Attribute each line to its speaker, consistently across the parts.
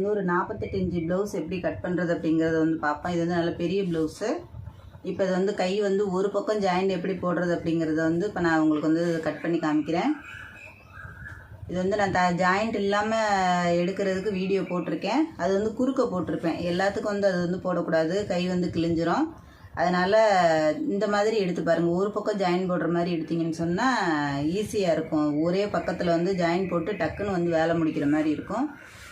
Speaker 1: வந்து ஒரு நாற்பத்தெட்டு இன்ச்சு ப்ளவுஸ் எப்படி கட் பண்ணுறது அப்படிங்கிறத வந்து பார்ப்போம். இது வந்து நல்ல பெரிய ப்ளவுஸு இப்போ இது வந்து கை வந்து ஒரு பக்கம் ஜாயிண்ட் எப்படி போடுறது அப்படிங்கிறத வந்து இப்போ நான் உங்களுக்கு வந்து கட் பண்ணி காமிக்கிறேன். இது வந்து நான் த ஜாயிண்ட் இல்லாமல் எடுக்கிறதுக்கு வீடியோ போட்டிருக்கேன். அது வந்து குறுக்க போட்டிருப்பேன். எல்லாத்துக்கும் வந்து அது வந்து போடக்கூடாது. கை வந்து கிழிஞ்சிரும். அதனால் இந்த மாதிரி எடுத்து பாருங்கள் ஒரு பக்கம் ஜாயின் போடுற மாதிரி எடுத்தீங்கன்னு சொன்னால் ஈஸியாக இருக்கும். ஒரே பக்கத்தில் வந்து ஜாயின் போட்டு டக்குன்னு வந்து வேலை முடிக்கிற மாதிரி இருக்கும்.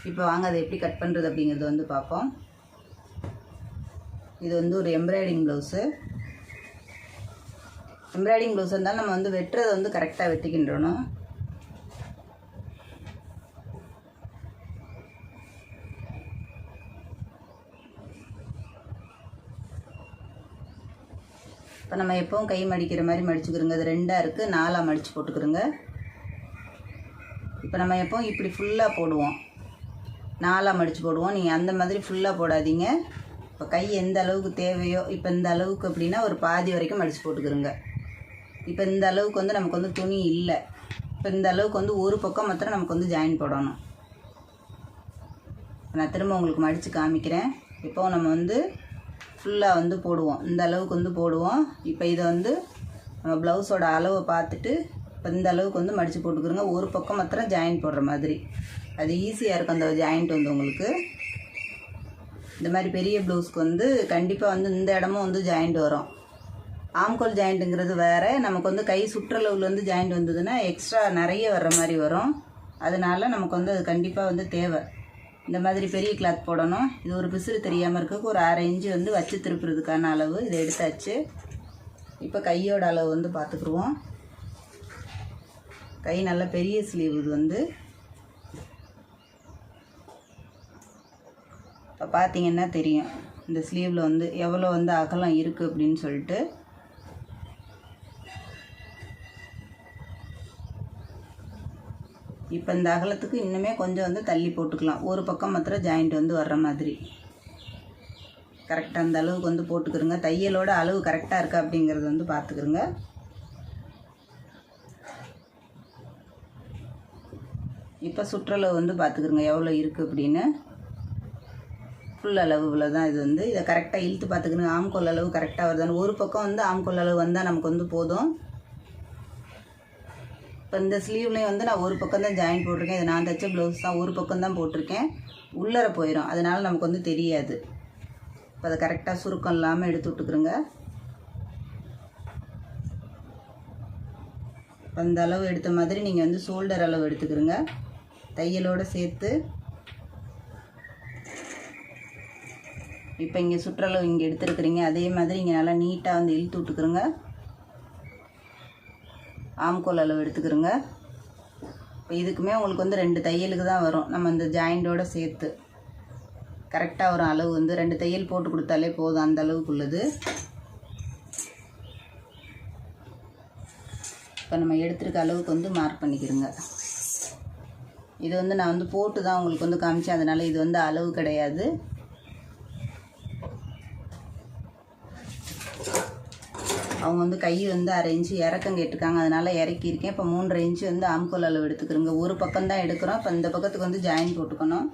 Speaker 1: இப்போ வாங்க அதை எப்படி கட் பண்ணுறது அப்படிங்கிறத வந்து பார்ப்போம். இது வந்து ஒரு எம்ப்ராய்டிங் ப்ளவுஸு எம்ப்ராய்டிங் ப்ளவுஸ் இருந்தாலும் நம்ம வந்து வெட்டுறதை வந்து கரெக்டாக வெட்டிக்கின்றணும். இப்போ நம்ம எப்பவும் கை மடிக்கிற மாதிரி மடிச்சுக்கிறோங்க அது ரெண்டாக இருக்குது நாலாக மடித்து போட்டுக்கிறோங்க இப்போ நம்ம எப்பவும் இப்படி ஃபுல்லாக போடுவோம். நாலாக மடித்து போடுவோம். நீங்கள் அந்த மாதிரி ஃபுல்லாக போடாதீங்க. இப்போ கை எந்த அளவுக்கு தேவையோ இப்போ இந்த அளவுக்கு அப்படின்னா ஒரு பாதி வரைக்கும் மடித்து போட்டுக்கிறோங்க இப்போ இந்த அளவுக்கு வந்து நமக்கு வந்து துணி இல்லை. இப்போ இந்த அளவுக்கு வந்து ஒரு பக்கம் மாத்திரம் நமக்கு வந்து ஜாயின் போடணும். நான் திரும்ப உங்களுக்கு மடித்து காமிக்கிறேன். இப்போ நம்ம வந்து ஃபுல்லாக வந்து போடுவோம். இந்த அளவுக்கு வந்து போடுவோம். இப்போ இதை வந்து நம்ம ப்ளவுஸோட அளவை பார்த்துட்டு இப்போ இந்த அளவுக்கு வந்து மடித்து போட்டுக்கிறோங்க ஒரு பக்கம் மாத்திரம் ஜாயின் போடுற மாதிரி. அது ஈஸியாக இருக்கும் அந்த ஜாயிண்ட் வந்து உங்களுக்கு. இந்த மாதிரி பெரிய ப்ளவுஸ்க்கு வந்து கண்டிப்பாக வந்து இந்த இடமும் வந்து ஜாயிண்ட் வரும். ஆம்கோல் ஜாயிண்ட்டுங்கிறது வேறு. நமக்கு வந்து கை சுற்றளவுலேருந்து ஜாயிண்ட் வந்ததுன்னா எக்ஸ்ட்ரா நிறைய வர்ற மாதிரி வரும். அதனால நமக்கு வந்து அது கண்டிப்பாக வந்து தேவை. இந்த மாதிரி பெரிய கிளாத் போடணும். இது ஒரு பிசுறு தெரியாமல் இருக்க ஒரு அரை இன்ச்சு வந்து வச்சு திருப்புறதுக்கான அளவு. இதை எடுத்தாச்சு. இப்போ கையோட அளவு வந்து பார்த்துக்குருவோம் கை நல்லா பெரிய ஸ்லீவ் இது வந்து. இப்போ பார்த்தீங்கன்னா தெரியும். இந்த ஸ்லீவில் வந்து எவ்வளோ வந்து அகலம் இருக்குது அப்படின்னு சொல்லிட்டு. இப்போ இந்த அகலத்துக்கு இன்னுமே கொஞ்சம் வந்து தள்ளி போட்டுக்கலாம். ஒரு பக்கம் மாத்திரம் ஜாயிண்ட் வந்து வர்ற மாதிரி. கரெக்டாக அந்த அளவுக்கு வந்து போட்டுக்கிறோங்க தையலோட அளவு கரெக்டாக இருக்கா அப்படிங்கிறது வந்து பார்த்துக்கிறோங்க இப்போ சுற்றளவு வந்து பார்த்துக்கிறோங்க எவ்வளோ இருக்குது அப்படின்னு. ஃபுல் அளவில் தான் இது வந்து. இதை கரெக்டாக இழுத்து பார்த்துக்கணும். ஆம்கோல் அளவு கரெக்டாக வருதான்னு ஒரு பக்கம் வந்து ஆம்கோல் அளவு வந்தால் நமக்கு வந்து போதும். இப்போ இந்த ஸ்லீவ்லேயும் வந்து நான் ஒரு பக்கம் தான் ஜாயின் போட்டிருக்கேன். இது நான் தைச்ச ப்ளவுஸ் தான் ஒரு பக்கம் தான் போட்டிருக்கேன். உள்ளர போயிடும் அதனால் நமக்கு வந்து தெரியாது. இப்போ அதை கரெக்டாக சுருக்கம் இல்லாமல் எடுத்து விட்டுக்குறோங்க அந்த அளவு எடுத்த மாதிரி நீங்கள் வந்து ஷோல்டர் அளவு எடுத்துக்கிறோங்க தையலோடு சேர்த்து இப்போ இங்கே சுற்றளவு இங்கே எடுத்துருக்குறீங்க அதே மாதிரி இங்கே நல்லா நீட்டாக வந்து இழுத்து விட்டுக்குறோங்க. ஆம்கோல் அளவு எடுத்துக்கிறோங்க. இப்போ இதுக்குமே உங்களுக்கு வந்து ரெண்டு தையலுக்கு தான் வரும். நம்ம இந்த ஜாயிண்டோட சேர்த்து. கரெக்டாக வரும் அளவு வந்து ரெண்டு தையல் போட்டு கொடுத்தாலே போதும் அந்த அளவுக்கு உள்ளது இப்போ நம்ம எடுத்துருக்க அளவுக்கு வந்து மார்க் பண்ணிக்கிறோங்க. இது வந்து நான் வந்து போட்டு தான் உங்களுக்கு வந்து காமிச்சேன். அதனால் இது வந்து அளவு கிடையாது. அவங்க வந்து கை வந்து அரை இன்ச்சு இறக்கம் கேட்டிருக்காங்க. அதனால் இறக்கியிருக்கேன். இப்போ மூன்றரை இன்ச்சு வந்து ஆம்கோல் அளவு எடுத்துக்கிறோங்க ஒரு பக்கம் தான் எடுக்கிறோம். இப்போ இந்த பக்கத்துக்கு வந்து ஜாயின் போட்டுக்கணும்.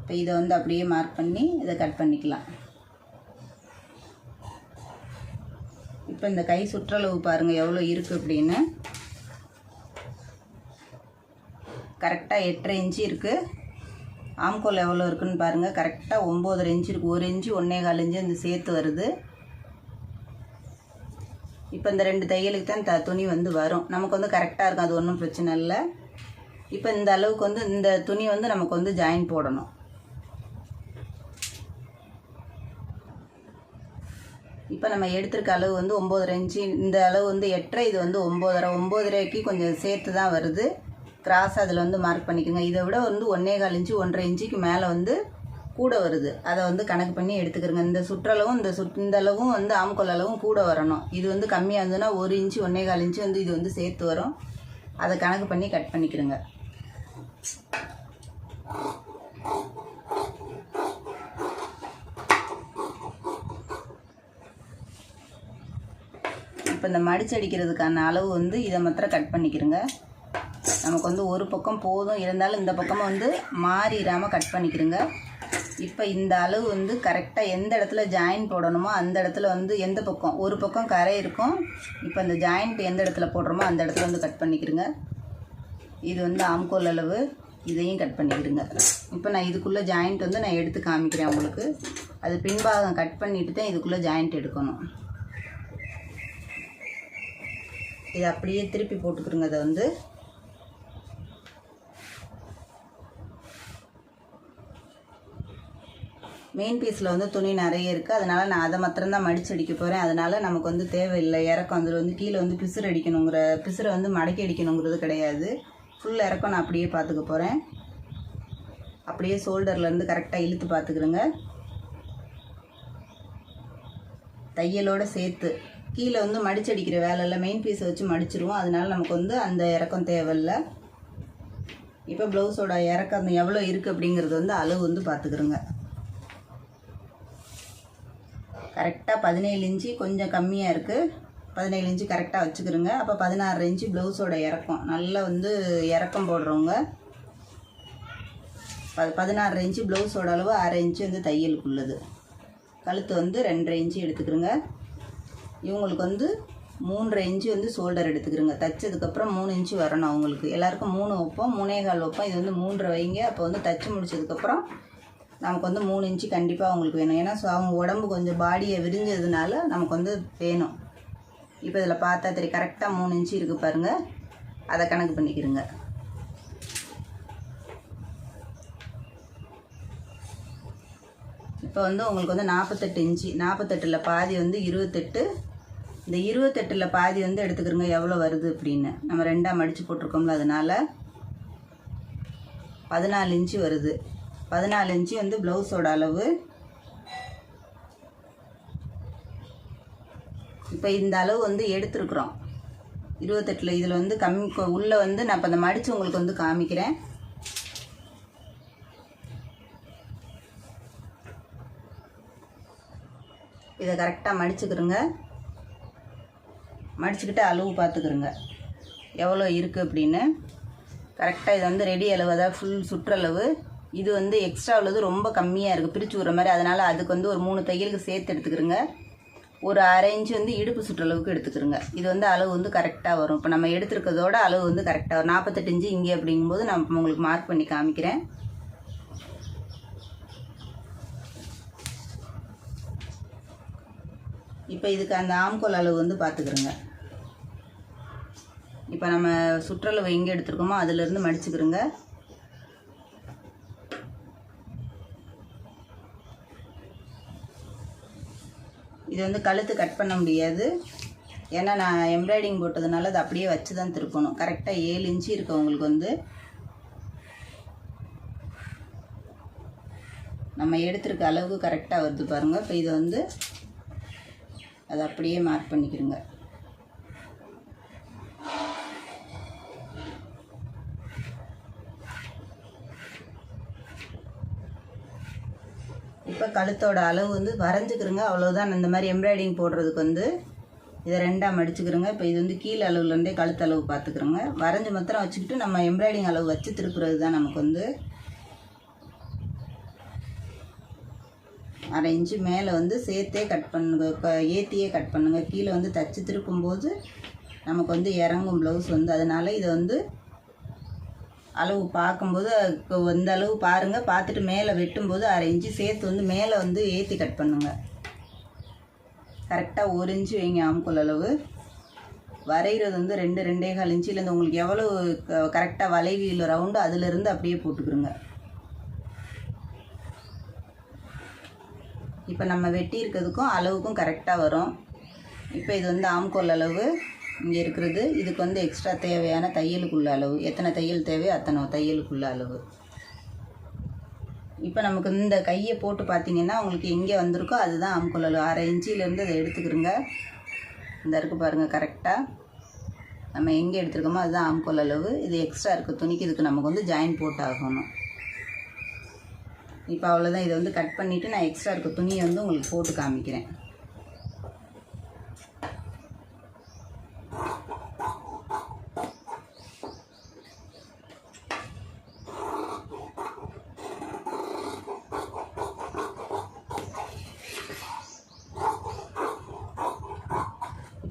Speaker 1: இப்போ இதை வந்து அப்படியே மார்க் பண்ணி இதை கட் பண்ணிக்கலாம். இப்போ இந்த கை சுற்றளவு பாருங்கள் எவ்வளோ இருக்குது அப்படின்னு. கரெக்டாக எட்டரை இன்ச்சு இருக்குது ஆம்கோல் எவ்வளோ இருக்குன்னு பாருங்கள் கரெக்டாக ஒம்போதரை இன்ச்சு இருக்குது ஒரு இன்ச்சு ஒன்றே கால் இன்ச்சு இந்த சேர்த்து வருது. இப்போ இந்த ரெண்டு தையலுக்கு தான் த துணி வந்து வரும். நமக்கு வந்து கரெக்டாக இருக்கும். அது ஒன்றும் பிரச்சனை இல்லை. இப்போ இந்த அளவுக்கு வந்து இந்த துணி வந்து நமக்கு வந்து ஜாயின் போடணும். இப்போ நம்ம எடுத்திருக்க அளவு வந்து ஒம்போதரை இன்ச்சு இந்த அளவு வந்து எட்டரை இது வந்து ஒம்போதரை. ஒம்போதரைக்கு கொஞ்சம் சேர்த்து தான் வருது. கிராஸ் அதில் வந்து மார்க் பண்ணிக்கோங்க. இதை விட வந்து ஒன்றே கால் இன்ச்சு ஒன்றரை இன்ச்சுக்கு மேலே வந்து கூட வருது. அதை வந்து கணக்கு பண்ணி எடுத்துக்கிறோங்க. இந்த சுற்றளவும் இந்த சுட் இந்த அளவும் வந்து ஆம்கோல் அளவும் கூட வரணும். இது வந்து கம்மியாக இருந்ததுன்னா ஒரு இன்ச்சு ஒன்றே கால் இன்ச்சு வந்து இது வந்து சேர்த்து வரும். அதை கணக்கு பண்ணி கட் பண்ணிக்கிறோங்க. இப்போ இந்த மடிச்சடிக்கிறதுக்கான அளவு வந்து இதை மாத்திரம் கட் பண்ணிக்கிறங்க. நமக்கு வந்து ஒரு பக்கம் போதும் இருந்தாலும் இந்த பக்கமாக வந்து மாறிடாமல் கட் பண்ணிக்கிறோங்க இப்போ இந்த அளவு வந்து கரெக்டாக எந்த இடத்துல ஜாயின் போடணுமோ அந்த இடத்துல வந்து எந்த பக்கம் ஒரு பக்கம் கரை இருக்கும். இப்போ அந்த ஜாயிண்ட் எந்த இடத்துல போடுறோமோ அந்த இடத்துல வந்து கட் பண்ணிக்கிறோங்க இது வந்து ஆம்கோல் அளவு இதையும் கட் பண்ணிக்கிடுங்க இப்போ நான் இதுக்குள்ளே ஜாயிண்ட் வந்து நான் எடுத்து காமிக்கிறேன் உங்களுக்கு. அது பின்பாகம் கட் பண்ணிட்டு தான் இதுக்குள்ளே ஜாயிண்ட் எடுக்கணும். இதை அப்படியே திருப்பி போட்டுக்கிறோங்க அதை வந்து. மெயின் பீஸில் வந்து துணி நிறைய இருக்குது அதனால் நான் அதை மாத்திரம்தான் மடிச்சு அடிக்க போகிறேன் அதனால் நமக்கு வந்து தேவையில்லை. இறக்கம் அதில் வந்து கீழே வந்து பிசுறு அடிக்கணுங்கிற பிசுரை வந்து மடக்கி அடிக்கணுங்கிறது கிடையாது. ஃபுல் இறக்கம் நான் அப்படியே பார்த்துக்க போகிறேன் அப்படியே ஷோல்டர்லேருந்து கரெக்டாக இழுத்து பார்த்துக்கிறேங்க. தையலோடு சேர்த்து. கீழே வந்து மடிச்சடிக்கிற வேலை இல்லை. மெயின் பீஸை வச்சு மடிச்சிருவோம். அதனால நமக்கு வந்து அந்த இறக்கம் தேவையில்லை. இப்போ ப்ளவுஸோட இறக்கம் எவ்வளோ இருக்குது அப்படிங்கிறது வந்து அளவு வந்து பார்த்துக்கிறோங்க. கரெக்டாக பதினேழு இன்ச்சு கொஞ்சம் கம்மியாக இருக்குது பதினேழு இன்ச்சு கரெக்டாக வச்சுக்கிறோங்க அப்போ பதினாறு இன்ச்சு ப்ளவுஸோட இறக்கம். நல்லா வந்து இறக்கம் போடுறவங்க. ப பதினாறு இன்ச்சு ப்ளவுஸோட அளவு அரை இன்ச்சு வந்து தையலுக்குள்ளது. கழுத்து வந்து ரெண்டரை இன்ச்சு எடுத்துக்கிறோங்க இவங்களுக்கு வந்து மூன்றரை இன்ச்சு வந்து ஷோல்டர் எடுத்துக்கிறோங்க தைச்சதுக்கப்புறம் மூணு இன்ச்சு வரணும் அவங்களுக்கு. எல்லாருக்கும் மூணு வைப்போம் மூணே கால் வைப்போம். இது வந்து மூன்றரை வைங்க. அப்போ வந்து தைச்சு முடிச்சதுக்கப்புறம் நமக்கு வந்து மூணு இன்ச்சு கண்டிப்பாக அவங்களுக்கு வேணும். ஏன்னா ஸோ அவங்க உடம்பு கொஞ்சம் பாடியை விரிஞ்சதுனால நமக்கு வந்து வேணும். இப்போ இதில் பார்த்தா தெரியும் கரெக்டாக மூணு இன்ச்சு இருக்குது பாருங்கள் அதை கணக்கு பண்ணிக்கிறோங்க இப்போ வந்து உங்களுக்கு வந்து நாற்பத்தெட்டு இன்ச்சு நாற்பத்தெட்டில் பாதி வந்து இருபத்தெட்டு. இந்த இருபத்தெட்டில் பாதி வந்து எடுத்துக்கிறோங்க எவ்வளோ வருது அப்படின்னு. நம்ம ரெண்டாக மடித்து போட்டிருக்கோம்ல அதனால் பதினாலு இன்ச்சு வருது. பதினாலு இன்ச்சு வந்து ப்ளவுஸோட அளவு. இப்போ இந்த அளவு வந்து எடுத்துருக்குறோம். இருபத்தெட்டில் இதில் வந்து கம்மி உள்ளே வந்து நான் இப்போ அந்த மடித்து உங்களுக்கு வந்து காமிக்கிறேன். இதை கரெக்டாக மடிச்சுக்கிறோங்க மடிச்சுக்கிட்டு அளவு பார்த்துக்கிறோங்க எவ்வளோ இருக்குது அப்படின்னு. கரெக்டாக இதை வந்து ரெடி அளவு அதாவது ஃபுல் சுற்றளவு. இது வந்து எக்ஸ்ட்ரா உள்ளது ரொம்ப கம்மியாக இருக்குது பிரித்து விடுற மாதிரி. அதனால் அதுக்கு வந்து ஒரு மூணு தையலுக்கு சேர்த்து எடுத்துக்கிறோங்க ஒரு அரை இன்ச்சு வந்து இடுப்பு சுற்றளவுக்கு எடுத்துக்கிறோங்க இது வந்து அளவு வந்து கரெக்டாக வரும். இப்போ நம்ம எடுத்துருக்கிறதோட அளவு வந்து கரெக்டாக வரும். நாற்பத்தெட்டு இன்ச்சு இங்கே அப்படிங்கும்போது நான் உங்களுக்கு மார்க் பண்ணி காமிக்கிறேன். இப்போ இதுக்கு அந்த ஆம்கோல் அளவு வந்து பார்த்துக்கிறோங்க இப்போ நம்ம சுற்றளவு எங்கே எடுத்துருக்கோமோ அதிலேருந்து மடிச்சுக்கிறோங்க இது வந்து கழுத்து கட் பண்ண முடியாது. ஏன்னா நான் எம்ப்ராய்டிங் போட்டதுனால அதை அப்படியே வச்சு தான் திருப்பணும் கரெக்டாக ஏழு இன்ச்சு இருக்குது உங்களுக்கு வந்து. நம்ம எடுத்திருக்க அளவுக்கு கரெக்டாக வருது பாருங்கள் இப்போ இதை வந்து அதை அப்படியே மார்க் பண்ணிக்கிறோங்க இப்போ கழுத்தோட அளவு வந்து வரைஞ்சிக்கிறோங்க. அவ்வளோதான் இந்த மாதிரி எம்ப்ராய்டிங் போடுறதுக்கு வந்து இதை ரெண்டாக மடிச்சுக்கிறோங்க. இப்போ இது வந்து கீழே அளவுலேருந்தே கழுத்து அளவு பார்த்துக்கிறோங்க வரைஞ்சி மாத்திரம் வச்சுக்கிட்டு நம்ம எம்ப்ராய்டிங் அளவு வச்சு திருப்புறது தான் நமக்கு வந்து அரை இன்ச்சு மேலே வந்து சேர்த்தே கட் பண்ணுங்க. இப்போ ஏற்றியே கட் பண்ணுங்க. கீழே வந்து தச்சு திருப்பும்போது நமக்கு வந்து இறங்கும் ப்ளவுஸ் வந்து அதனால இதை வந்து அளவு பார்க்கும்போது இப்போ இந்த அளவு பாருங்கள் பார்த்துட்டு மேலே வெட்டும்போது அரை இன்ச்சு சேர்த்து வந்து மேலே வந்து ஏற்றி கட் பண்ணுங்க. கரெக்டாக ஒரு இன்ச்சு வைங்க ஆம்கோல் அளவு. வரைகிறது வந்து ரெண்டு ரெண்டே கால் இன்ச்சிலேருந்து உங்களுக்கு எவ்வளோ கரெக்டாக வளைவியில் ரவுண்டு அதிலிருந்து அப்படியே போட்டுக்கிறோங்க இப்போ நம்ம வெட்டி இருக்கிறதுக்கும் அளவுக்கும் கரெக்டாக வரும். இப்போ இது வந்து ஆம்கோல் அளவு. இங்கே இருக்கிறது. இதுக்கு வந்து எக்ஸ்ட்ரா தேவையான தையலுக்குள்ள அளவு. எத்தனை தையல் தேவையோ அத்தனை தையலுக்குள்ள அளவு. இப்போ நமக்கு இந்த கையை போட்டு பார்த்தீங்கன்னா உங்களுக்கு எங்கே வந்திருக்கோ அதுதான் அமுக்குள்ளளவு அளவு. அரை இன்ச்சிலேருந்து அதை எடுத்துக்கிறோங்க இந்த இருக்கு பாருங்கள் கரெக்டாக நம்ம எங்கே எடுத்துருக்கோமோ அதுதான் ஆம்கோல் அளவு. இது எக்ஸ்ட்ரா இருக்க. துணிக்கு இதுக்கு நமக்கு வந்து ஜாயின் போட்டு ஆகணும். இப்போ அவ்வளோதான் இதை வந்து கட் பண்ணிவிட்டு நான் எக்ஸ்ட்ரா இருக்க. துணியை வந்து உங்களுக்கு போட்டு காமிக்கிறேன்.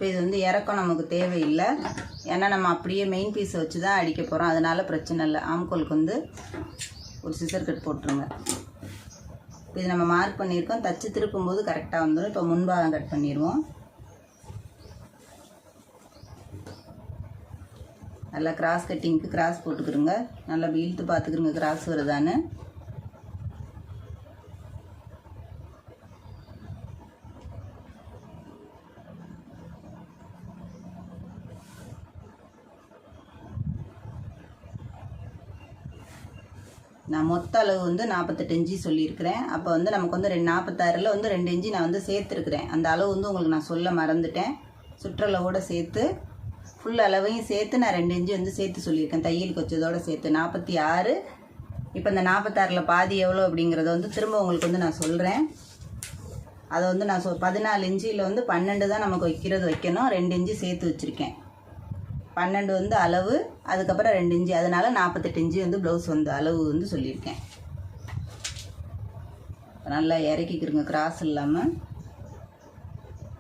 Speaker 1: இது வந்து இறக்கம் நமக்கு தேவையில்லை. ஏன்னா நம்ம அப்படியே மெயின் பீஸை வச்சு தான் அடிக்க போகிறோம் அதனால் பிரச்சனை இல்லை. ஆம்கோலுக்கு வந்து ஒரு சிசர் கட் போட்டுருங்க. இப்போ இது நம்ம மார்க் பண்ணியிருக்கோம். தச்சு திருப்பும்போது கரெக்டாக வந்துடும் இப்போ முன்பாகம் கட் பண்ணிடுவோம் நல்லா கிராஸ் கட்டிங்க்கு கிராஸ் போட்டுக்கிறோங்க நல்லா இழுத்து பார்த்துக்கிறோங்க கிராஸ் வருதான்னு. நான் மொத்த அளவு வந்து நாற்பத்தெட்டு இன்ச்சு சொல்லியிருக்கிறேன். அப்போ வந்து நமக்கு வந்து ரெண்டு நாற்பத்தாறில் வந்து ரெண்டு இன்ச்சு நான் வந்து சேர்த்துருக்குறேன். அந்த அளவு வந்து உங்களுக்கு நான் சொல்ல மறந்துட்டேன். சுற்றளவோடு சேர்த்து ஃபுல் அளவையும் சேர்த்து நான் ரெண்டு இன்ச்சு வந்து சேர்த்து சொல்லியிருக்கேன். தையலுக்கு வச்சதோட சேர்த்து நாற்பத்தி ஆறு இப்போ இந்த நாற்பத்தாறில் பாதி எவ்வளோ அப்படிங்கிறத வந்து திரும்ப உங்களுக்கு வந்து நான் சொல்கிறேன் அதை வந்து நான் சொல் பதினாலு இன்ச்சியில் வந்து பன்னெண்டு தான் நமக்கு வைக்கிறது வைக்கணும். ரெண்டு இன்ச்சு சேர்த்து வச்சுருக்கேன். பன்னெண்டு வந்து அளவு அதுக்கப்புறம் ரெண்டு இன்ச்சு அதனால நாற்பத்தெட்டு இன்ச்சு வந்து ப்ளவுஸ் வந்து அளவு வந்து சொல்லியிருக்கேன். நல்லா இறக்கிக்கிறோங்க கிராஸ் இல்லாமல்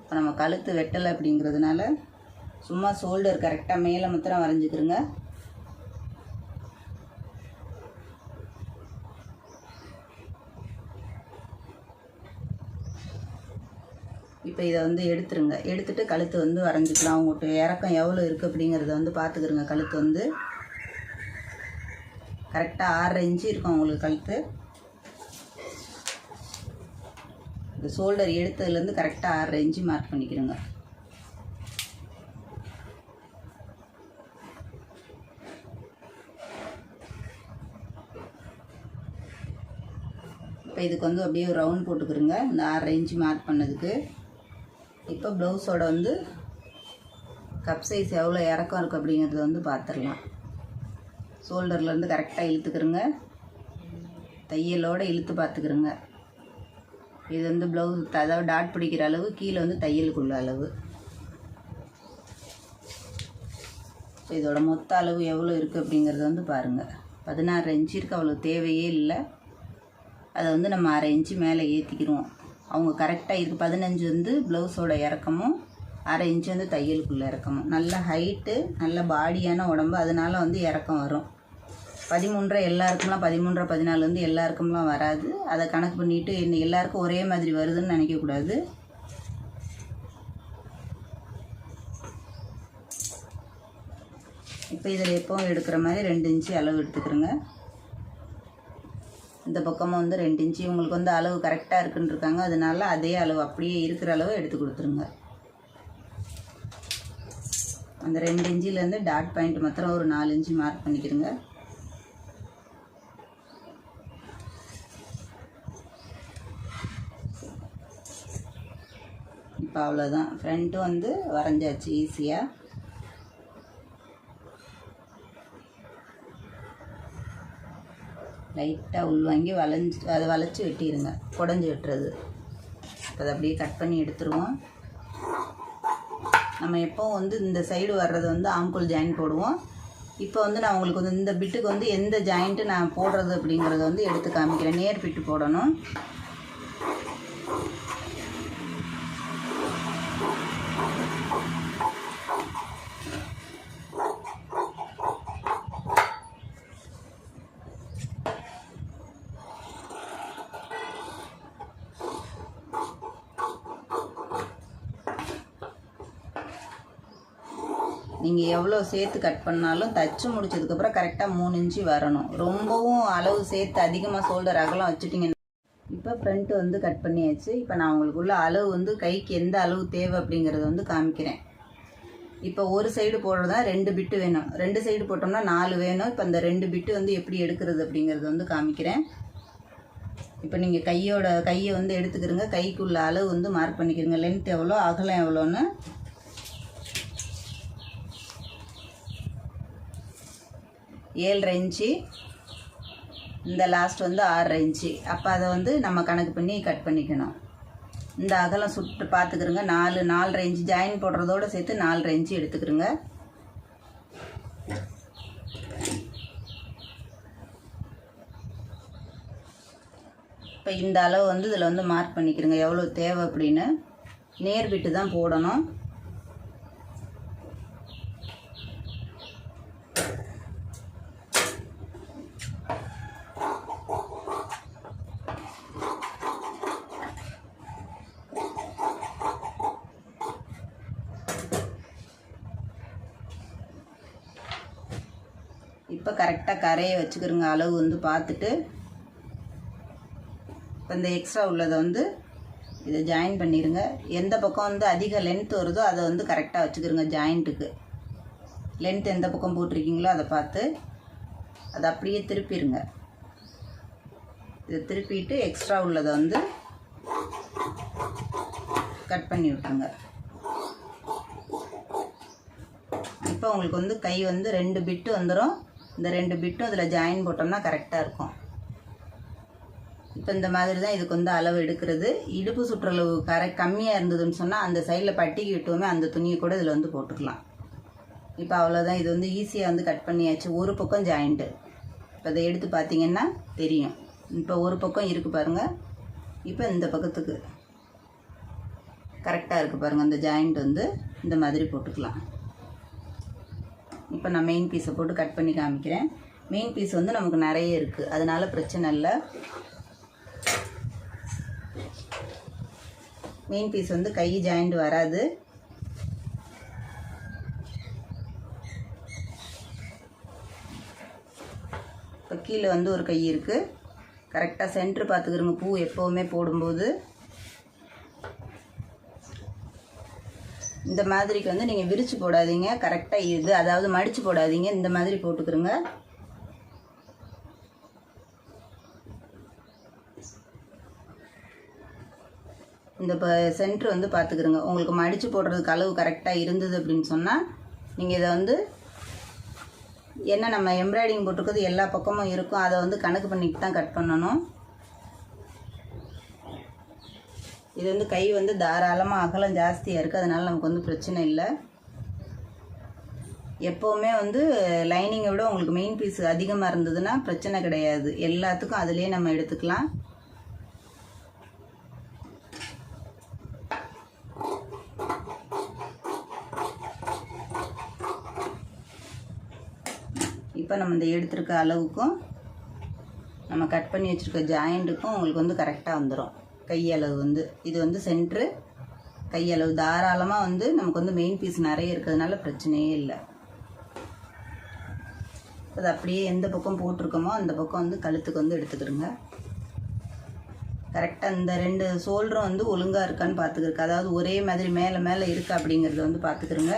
Speaker 1: இப்போ நம்ம கழுத்து வெட்டலை அப்படிங்கிறதுனால சும்மா ஷோல்டர் கரெக்டாக மேலே மாத்திரம் வரைஞ்சிக்கிறோங்க இப்போ இதை வந்து எடுத்துருங்க. எடுத்துட்டு கழுத்து வந்து வரைஞ்சிக்கலாம். அவங்ககிட்ட இறக்கம் எவ்வளோ இருக்குது அப்படிங்கிறத வந்து பார்த்துக்குருங்க. கழுத்து வந்து கரெக்டாக ஆறரை இன்ச்சு இருக்கும் அவங்களுக்கு கழுத்து. இந்த ஷோல்டர் எடுத்ததுலேருந்து கரெக்டாக ஆறரை இன்ச்சு மார்க் பண்ணிக்கிறோங்க இப்போ இதுக்கு வந்து அப்படியே ரவுண்ட் போட்டுக்கிறோங்க இந்த ஆறரை இன்ச்சு மார்க் பண்ணதுக்கு. இப்போ ப்ளவுஸோட வந்து கப் சைஸ் எவ்வளோ இறக்கம் இருக்குது அப்படிங்கிறத வந்து பார்த்துடலாம். ஷோல்டர்லேருந்து கரெக்டாக இழுத்துக்கிறோங்க தையலோடு இழுத்து பார்த்துக்கிறோங்க இது வந்து ப்ளவுஸ் அதாவது டாட் பிடிக்கிற அளவு கீழே வந்து தையலுக்குள்ள அளவு. இதோட மொத்த அளவு எவ்வளோ இருக்குது அப்படிங்கிறத வந்து பாருங்கள் பதினாறு இன்ச்சு இருக்குது அவ்வளோ தேவையே இல்லை. அதை வந்து நம்ம அரை இன்ச்சு மேலே ஏற்றிக்கிடுவோம் அவங்க கரெக்டாக இருக்குது பதினஞ்சு வந்து ப்ளவுஸோட இறக்கமும் அரை இன்ச்சு வந்து தையலுக்குள்ளே இறக்கமும். நல்ல ஹைட்டு நல்ல பாடியான உடம்பு அதனால வந்து இறக்கம் வரும். பதிமூன்றரை எல்லாருக்கும்லாம் பதிமூன்றரை பதினாலு வந்து எல்லாருக்கும்லாம் வராது. அதை கணக்கு பண்ணிவிட்டு இன்னும் எல்லாருக்கும் ஒரே மாதிரி வருதுன்னு நினைக்கக்கூடாது இப்போ இதில் எப்போவும் எடுக்கிற மாதிரி ரெண்டு இன்ச்சு அளவு எடுத்துக்கிறோங்க. இந்த பக்கமும் வந்து ரெண்டு இன்ச்சு உங்களுக்கு வந்து அளவு கரெக்டாக இருக்குன்னு இருக்காங்க. அதனால அதே அளவு அப்படியே இருக்கிற அளவு எடுத்து கொடுத்துருங்க. அந்த ரெண்டு இன்ச்சிலேருந்து டாட் பாயிண்ட் மாத்திரம் ஒரு நாலு இன்ச்சு மார்க் பண்ணிக்கிடுங்க. இப்போ அவ்வளோதான் ஃப்ரண்ட்டும் வந்து வரைஞ்சாச்சு ஈஸியாக லைட்டாக உள்வாங்கி வளைஞ்சி அதை வளைச்சி வெட்டிடுங்க குடஞ்சி வெட்டுறது. இப்போ அதை அப்படியே கட் பண்ணி எடுத்துருவோம். நம்ம எப்போவும் வந்து இந்த சைடு வர்றது வந்து ஆம்கோல் ஜாயின் போடுவோம். இப்போ வந்து நான் உங்களுக்கு வந்து இந்த பிட்டுக்கு வந்து எந்த ஜாயிண்ட்டு நான் போடுறது அப்படிங்கிறத வந்து எடுத்து காமிக்கிறேன். நேர் பிட்டு போடணும். நீங்கள் எவ்வளோ சேர்த்து கட் பண்ணாலும் தச்சு முடிச்சதுக்கப்புறம் கரெக்டாக மூணு இன்ச்சு வரணும். ரொம்பவும் அளவு சேர்த்து அதிகமாக ஷோல்டர் அகலம் வச்சுட்டிங்கன்னா இப்போ ஃப்ரண்ட்டு வந்து கட் பண்ணியாச்சு. இப்போ நான் உங்களுக்கு உள்ள அளவு வந்து கைக்கு எந்த அளவு தேவை அப்படிங்கிறத வந்து காமிக்கிறேன். இப்போ ஒரு சைடு போடுறதா ரெண்டு பிட்டு வேணும். ரெண்டு சைடு போட்டோம்னா நாலு வேணும். இப்போ அந்த ரெண்டு பிட்டு வந்து எப்படி எடுக்கிறது அப்படிங்கிறத வந்து காமிக்கிறேன். இப்போ நீங்கள் கையோட கையை வந்து எடுத்துக்கிறங்க. கைக்குள்ள அளவு வந்து மார்க் பண்ணிக்கிறங்க. லென்த் எவ்வளோ அகலம் எவ்வளோன்னு ஏழரை இன்ச்சு. இந்த லாஸ்ட் வந்து ஆறரை இன்ச்சு. அப்போ அதை வந்து நம்ம கணக்கு பண்ணி கட் பண்ணிக்கணும். இந்த அகலம் சுட்டு பார்த்துக்கிறோங்க நாலு நாலரை இன்ச்சு ஜாயின் போடுறதோடு சேர்த்து நாலரை இன்ச்சு எடுத்துக்கிறோங்க இப்போ இந்த அளவு வந்து இதில் வந்து மார்க் பண்ணிக்கிறோங்க எவ்வளோ தேவை அப்படின்னு. நேர் விட்டு தான் போடணும். இப்போ கரெக்டாக கரையை வச்சுக்கிறோங்க அளவு வந்து பார்த்துட்டு இப்போ இந்த எக்ஸ்ட்ரா உள்ளதை வந்து இதை ஜாயின் பண்ணிடுங்க எந்த பக்கம் வந்து அதிக லென்த் வருதோ அதை வந்து கரெக்டாக வச்சுக்கிறோங்க ஜாயிண்ட்டுக்கு லென்த் எந்த பக்கம் போட்டிருக்கீங்களோ அதை பார்த்து அதை அப்படியே திருப்பிடுங்க இதை திருப்பிட்டு எக்ஸ்ட்ரா உள்ளதை வந்து கட் பண்ணி விட்ருங்க இப்போ உங்களுக்கு வந்து கை வந்து ரெண்டு பிட்டு வந்துடும் இந்த ரெண்டு பிட்டும் அதில் ஜாயின் போட்டோம்னா கரெக்டாக இருக்கும். இப்போ இந்த மாதிரி தான் இதுக்கு வந்து அளவு எடுக்கிறது. இடுப்பு சுற்றளவு கரெக்ட் கம்மியாக இருந்ததுன்னு சொன்னால் அந்த சைடில் பட்டிக்கு விட்டோமே அந்த துணியை கூட இதில் வந்து போட்டுக்கலாம். இப்போ அவ்வளோதான் இது வந்து ஈஸியாக வந்து கட் பண்ணியாச்சு. ஒரு பக்கம் ஜாயிண்ட்டு இப்போ அதை எடுத்து பார்த்தீங்கன்னா தெரியும். இப்போ ஒரு பக்கம் இருக்குது பாருங்கள் இப்போ இந்த பக்கத்துக்கு கரெக்டாக இருக்குது பாருங்கள் அந்த ஜாயிண்ட் வந்து இந்த மாதிரி போட்டுக்கலாம். இப்போ நான் மெயின் பீஸை போட்டு கட் பண்ணி காமிக்கிறேன். மெயின் பீஸ் வந்து நமக்கு நிறைய இருக்குது அதனால் பிரச்சனை இல்லை. மெயின் பீஸ் வந்து கை ஜாயிண்ட் வராது. இப்போ கீழே வந்து ஒரு கை இருக்குது கரெக்டாக சென்ட்ரு பார்த்துக்கிறோங்க பூ எப்போவுமே போடும்போது இந்த மாதிரிக்கு வந்து நீங்கள் விரித்து போடாதீங்க. கரெக்டாக இது அதாவது மடித்து போடாதீங்க. இந்த மாதிரி போட்டுக்கிறோங்க. இந்த இப்போ சென்ட்ரு வந்து பார்த்துக்கிறோங்க உங்களுக்கு மடித்து போடுறதுக்கு அளவு கரெக்டாக இருந்தது அப்படின்னு சொன்னால் நீங்கள் இதை வந்து என்ன நம்ம எம்ப்ராய்டிங் போட்டிருக்கிறது எல்லா பக்கமும் இருக்கும். அதை வந்து கணக்கு பண்ணிட்டு தான் கட் பண்ணணும். இது வந்து கை வந்து தாராளமாக அகலம் ஜாஸ்தியாக இருக்குது அதனால் நமக்கு வந்து பிரச்சனை இல்லை. எப்போவுமே வந்து லைனிங்கை விட உங்களுக்கு மெயின் பீஸ் அதிகமாக இருந்ததுன்னா பிரச்சனை கிடையாது. எல்லாத்துக்கும் அதிலே நம்ம எடுத்துக்கலாம். இப்போ நம்ம இந்த எடுத்திருக்க அளவுக்கும் நம்ம கட் பண்ணி வச்சுருக்க ஜாயிண்ட்டுக்கும் உங்களுக்கு வந்து கரெக்டாக வந்துடும் கையளவு வந்து இது வந்து சென்ட்ரு கையளவு. தாராளமாக வந்து நமக்கு வந்து மெயின் பீஸ் நிறைய இருக்கிறதுனால பிரச்சனையே இல்லை. அது அப்படியே எந்த பக்கம் போட்டிருக்கோமோ அந்த பக்கம் வந்து கழுத்துக்கு வந்து எடுத்துக்கிடுங்க. கரெக்டாக இந்த ரெண்டு ஷோல்டரும் வந்து ஒழுங்காக இருக்கான்னு பார்த்துக்கிருக்கு அதாவது ஒரே மாதிரி மேலே மேலே இருக்கா அப்படிங்கிறத வந்து பார்த்துக்கிருங்க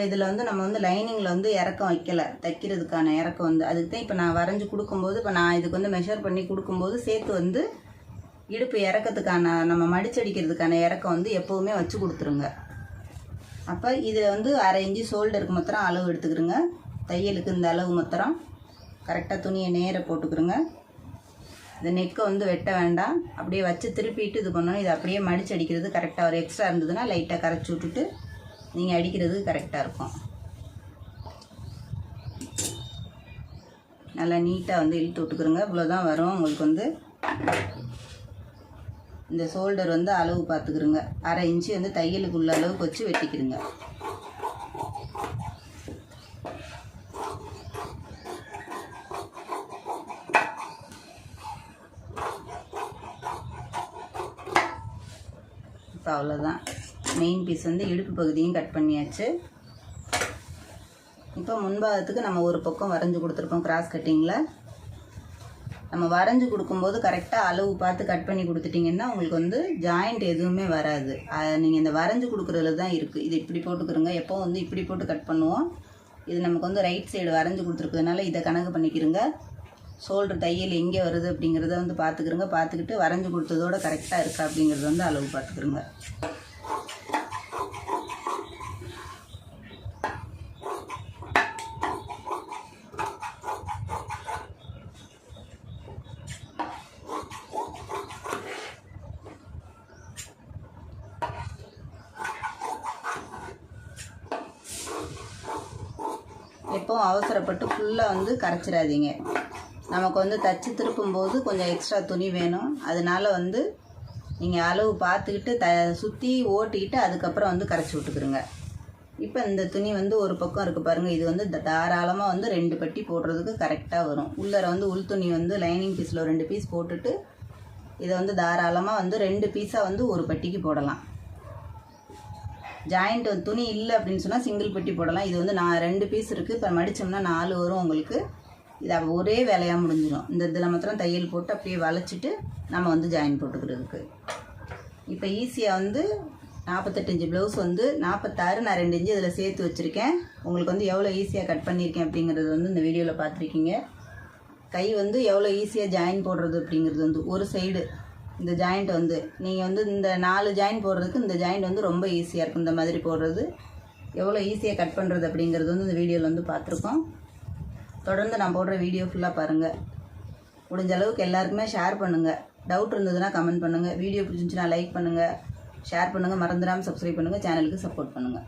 Speaker 1: இப்போ இதில் வந்து நம்ம வந்து லைனிங்கில் வந்து இறக்கம் வைக்கல தைக்கிறதுக்கான இறக்கம் வந்து. அதுக்கு தான் இப்போ நான் வரைஞ்சி கொடுக்கும்போது இப்போ நான் இதுக்கு வந்து மெஷர் பண்ணி கொடுக்கும்போது சேர்த்து வந்து இடுப்பு இறக்கத்துக்கான நம்ம மடிச்சடிக்கிறதுக்கான இறக்கம் வந்து எப்போவுமே வச்சு கொடுத்துருங்க. அப்போ இதில் வந்து அரை இஞ்சி ஷோல்டருக்கு மாத்திரம் அளவு எடுத்துக்கிறோங்க. தையலுக்கு இந்த அளவு மாத்திரம். கரெக்டாக துணியை நேர போட்டுக்கிறோங்க. இந்த நெக்கை வந்து வெட்ட வேண்டாம். அப்படியே வச்சு திருப்பிட்டு இது பண்ணணும். இதை அப்படியே மடிச்சடிக்கிறது கரெக்டாக ஒரு எக்ஸ்ட்ரா இருந்ததுன்னா லைட்டாக கரைச்சி விட்டுட்டு நீங்கள் அடிக்கிறது கரெக்டாக இருக்கும். நல்லா நீட்டாக வந்து இழுத்து விட்டுக்கிறோங்க இவ்வளோதான் வரும். உங்களுக்கு வந்து இந்த ஷோல்டர் வந்து அளவு பார்த்துக்கிறோங்க அரை இன்ச்சு வந்து தையலுக்கு உள்ள அளவுக்கு வச்சு வெட்டிக்கிறோங்க இப்போ அவ்வளோதான் மெயின் பீஸ் வந்து இடுப்பு பகுதியும் கட் பண்ணியாச்சு. இப்போ முன்பாகத்துக்கு நம்ம ஒரு பக்கம் வரைஞ்சி கொடுத்துருப்போம் கிராஸ் கட்டிங்கில் நம்ம வரைஞ்சி கொடுக்கும்போது கரெக்டாக அளவு பார்த்து கட் பண்ணி கொடுத்துட்டிங்கன்னா உங்களுக்கு வந்து ஜாயிண்ட் எதுவுமே வராது. நீங்கள் இந்த வரைஞ்சி கொடுக்குறதுல தான் இருக்குது இது இப்படி போட்டுக்கிறோங்க எப்போ வந்து இப்படி போட்டு கட் பண்ணுவோம்? இது நமக்கு வந்து ரைட் சைடு வரைஞ்சி கொடுத்துருக்கிறதுனால இதை கணக்கு பண்ணிக்கிறோங்க ஷோல்டர் தையல் எங்கே வருது அப்படிங்கிறத வந்து பார்த்துக்கிறோங்க. பார்த்துக்கிட்டு வரைஞ்சி கொடுத்ததோட கரெக்டாக இருக்கா அப்படிங்கிறது வந்து அளவு பார்த்துக்கிறோங்க. எப்பவும் அவசரப்பட்டு ஃபுல்லாக வந்து கரைச்சிடாதீங்க. நமக்கு வந்து தச்சு திருப்பும்போது கொஞ்சம் எக்ஸ்ட்ரா துணி வேணும். அதனால வந்து நீங்கள் அளவு பார்த்துக்கிட்டு த சுற்றி ஓட்டிக்கிட்டு அதுக்கப்புறம் வந்து கரைச்சி விட்டுக்குருங்க. இப்போ இந்த துணி வந்து ஒரு பக்கம் இருக்குது பாருங்கள் இது வந்து த- தாராளமாக வந்து ரெண்டு பட்டி போடுறதுக்கு கரெக்டாக வரும். உள்ளர வந்து உள் துணி வந்து லைனிங் பீஸில் ரெண்டு பீஸ் போட்டுட்டு இதை வந்து தாராளமாக வந்து ரெண்டு பீஸாக வந்து ஒரு பட்டிக்கு போடலாம். ஜாயிண்ட் துணி இல்லை அப்படின்னு சொன்னால் சிங்கிள் பெட்டி போடலாம். இது வந்து நான் ரெண்டு பீஸ் இருக்குது இப்போ மடித்தோம்னா நாலு வரும் உங்களுக்கு. இது ஒரே வேலையாக முடிஞ்சிடும். இந்த இதில் மாத்திரம் தையல் போட்டு அப்படியே வளைச்சிட்டு நம்ம வந்து ஜாயின் போட்டுக்கிறதுக்கு. இப்போ ஈஸியாக வந்து நாற்பத்தெட்டு இன்ச்சு ப்ளவுஸ் வந்து நாற்பத்தாறு நான் ரெண்டு இன்ச்சு இதில் சேர்த்து வச்சுருக்கேன். உங்களுக்கு வந்து எவ்வளோ ஈஸியாக கட் பண்ணியிருக்கேன் அப்படிங்கிறது வந்து இந்த வீடியோவில் பார்த்துருக்கீங்க. கை வந்து எவ்வளோ ஈஸியாக ஜாயின் போடுறது அப்படிங்கிறது வந்து ஒரு சைடு இந்த ஜாயிண்ட் வந்து நீங்கள் வந்து இந்த நாலு ஜாயின் போடுறதுக்கு இந்த ஜாயிண்ட் வந்து ரொம்ப ஈஸியாக இருக்கும். இந்த மாதிரி போடுறது எவ்வளோ ஈஸியாக கட் பண்ணுறது அப்படிங்கிறது வந்து இந்த வீடியோவில் வந்து பார்த்துருக்கோம். தொடர்ந்து நான் போடுற வீடியோ ஃபுல்லாக பாருங்கள் முடிஞ்ச அளவுக்கு எல்லாருக்குமே ஷேர் பண்ணுங்கள் டவுட் இருந்ததுன்னா கமெண்ட் பண்ணுங்கள் வீடியோ பிடிச்சிருந்துச்சுன்னா லைக் பண்ணுங்கள் ஷேர் பண்ணுங்கள் மறந்துடாமல் சப்ஸ்கிரைப் பண்ணுங்கள் சேனலுக்கு சப்போர்ட் பண்ணுங்கள்